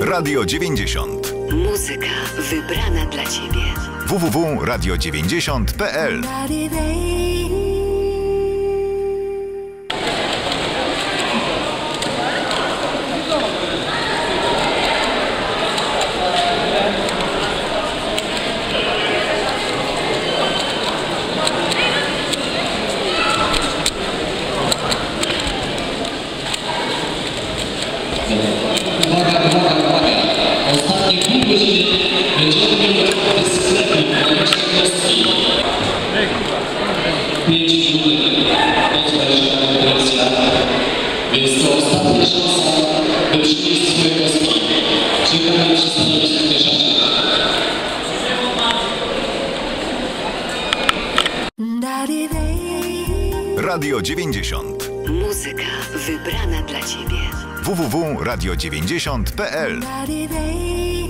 Radio 90. Muzyka wybrana dla ciebie. www.radio90.pl Uwaga, uwaga, uwaga. Ostatnie pół godziny będziemy mieli sklepik na Czerwowski. 5 minut odleży konkurencja. Więc to ostatnia szansa, by przynieść swoje kostki. Czekamy przy stanowisku mieszaczym. Radio 90. Muzyka wybrana dla ciebie. www.radio90.pl